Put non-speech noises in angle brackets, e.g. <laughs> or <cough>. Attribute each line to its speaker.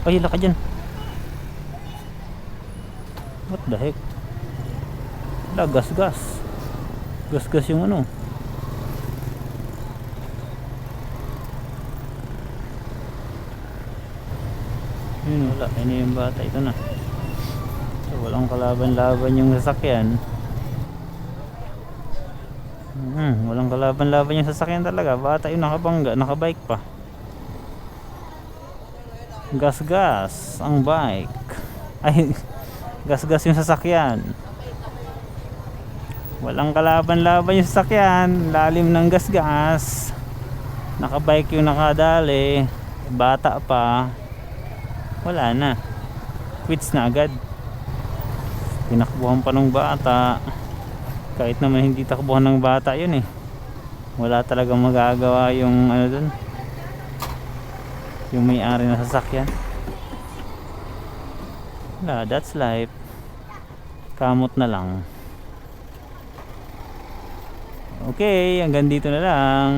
Speaker 1: Ay, hila ka dyan. What the heck? Wala, gas-gas. Gas-gas yung ano. Yun, wala. Na yung bata. Ito na. So, walang kalaban-laban yung sasakyan. Hmm, walang kalaban-laban yung sasakyan talaga. Bata yung nakabangga, nakabike pa. Gas-gas ang bike. Ay, <laughs> gas-gas yung sasakyan. Walang kalaban-laban yung sasakyan. Lalim ng gas-gas. Nakabike yung nakadali. Bata pa. Wala na. Quits na agad. Tinakbuhan pa ng bata. Kahit naman hindi takbuhan ng bata yun eh. Wala talagang magagawa yung ano dun. Yung may-ari ng sasakyan. Wala, that's life. Kamot na lang. Okay, hanggang dito na lang.